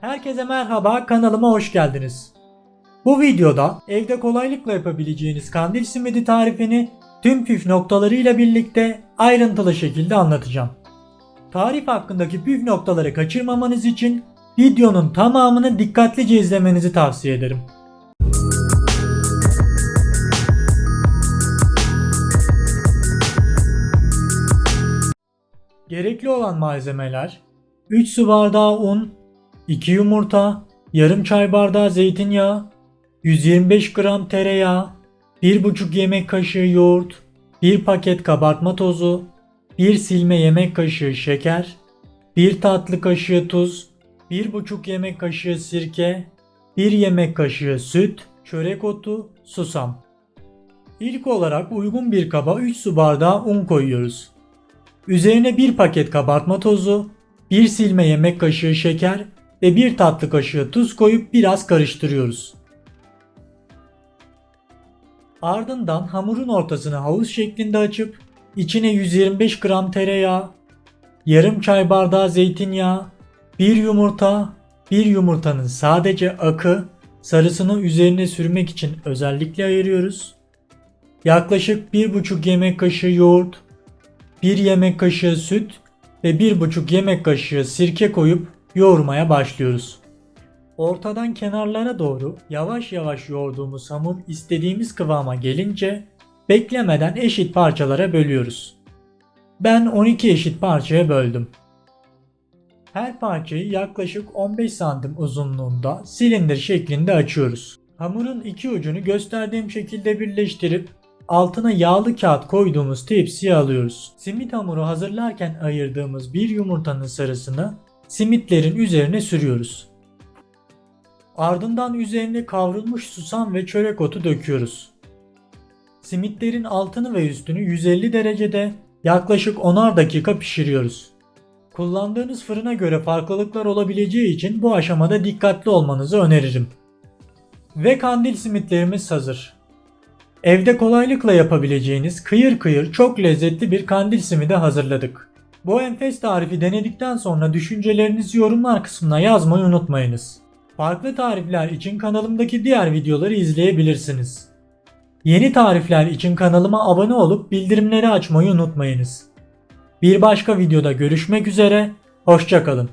Herkese merhaba, kanalıma hoş geldiniz. Bu videoda evde kolaylıkla yapabileceğiniz kandil simidi tarifini tüm püf noktalarıyla birlikte ayrıntılı şekilde anlatacağım. Tarif hakkındaki püf noktaları kaçırmamanız için videonun tamamını dikkatlice izlemenizi tavsiye ederim. Gerekli olan malzemeler 3 su bardağı un, 2 yumurta, yarım çay bardağı zeytinyağı, 125 gram tereyağı, 1,5 yemek kaşığı yoğurt, 1 paket kabartma tozu, 1 silme yemek kaşığı şeker, 1 tatlı kaşığı tuz, 1,5 yemek kaşığı sirke, 1 yemek kaşığı süt, çörek otu, susam. İlk olarak uygun bir kaba 3 su bardağı un koyuyoruz. Üzerine 1 paket kabartma tozu, 1 silme yemek kaşığı şeker ve 1 tatlı kaşığı tuz koyup biraz karıştırıyoruz. Ardından hamurun ortasını havuz şeklinde açıp içine 125 gram tereyağı, yarım çay bardağı zeytinyağı, 1 yumurta, 1 yumurtanın sadece akı, sarısını üzerine sürmek için özellikle ayırıyoruz. Yaklaşık 1,5 yemek kaşığı yoğurt, 1 yemek kaşığı süt ve 1,5 yemek kaşığı sirke koyup yoğurmaya başlıyoruz. Ortadan kenarlara doğru yavaş yavaş yoğurduğumuz hamur istediğimiz kıvama gelince beklemeden eşit parçalara bölüyoruz. Ben 12 eşit parçaya böldüm. Her parçayı yaklaşık 15 santim uzunluğunda silindir şeklinde açıyoruz. Hamurun iki ucunu gösterdiğim şekilde birleştirip altına yağlı kağıt koyduğumuz tepsiye alıyoruz. Simit hamuru hazırlarken ayırdığımız bir yumurtanın sarısını simitlerin üzerine sürüyoruz. Ardından üzerine kavrulmuş susam ve çörek otu döküyoruz. Simitlerin altını ve üstünü 150 derecede yaklaşık 10'ar dakika pişiriyoruz. Kullandığınız fırına göre farklılıklar olabileceği için bu aşamada dikkatli olmanızı öneririm. Ve kandil simitlerimiz hazır. Evde kolaylıkla yapabileceğiniz kıyır kıyır çok lezzetli bir kandil simidi hazırladık. Bu enfes tarifi denedikten sonra düşüncelerinizi yorumlar kısmına yazmayı unutmayınız. Farklı tarifler için kanalımdaki diğer videoları izleyebilirsiniz. Yeni tarifler için kanalıma abone olup bildirimleri açmayı unutmayınız. Bir başka videoda görüşmek üzere, hoşçakalın.